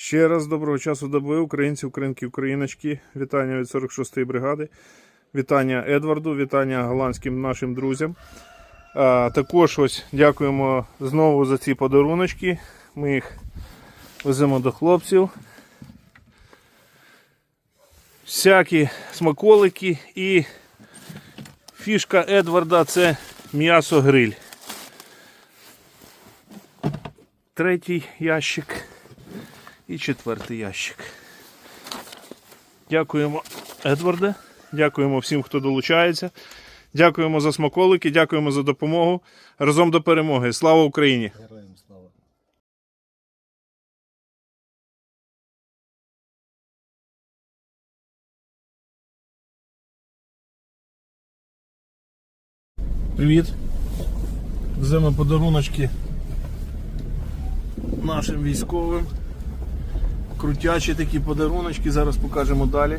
Ще раз доброго часу доби, українці, українки, україночки. Вітання від 46-ї бригади. Вітання Едварду, вітання голландським нашим друзям. А, також ось дякуємо знову за ці подаруночки. Ми їх веземо до хлопців. Всякі смаколики і фішка Едварда це м'ясо-гриль. Третій ящик і четвертий ящик. Дякуємо, Едварде. Дякуємо всім, хто долучається. Дякуємо за смаколики, дякуємо за допомогу. Разом до перемоги. Слава Україні! Героям слава. Привіт. Веземо подаруночки нашим військовим. Крутячі такі подаруночки, зараз покажемо далі.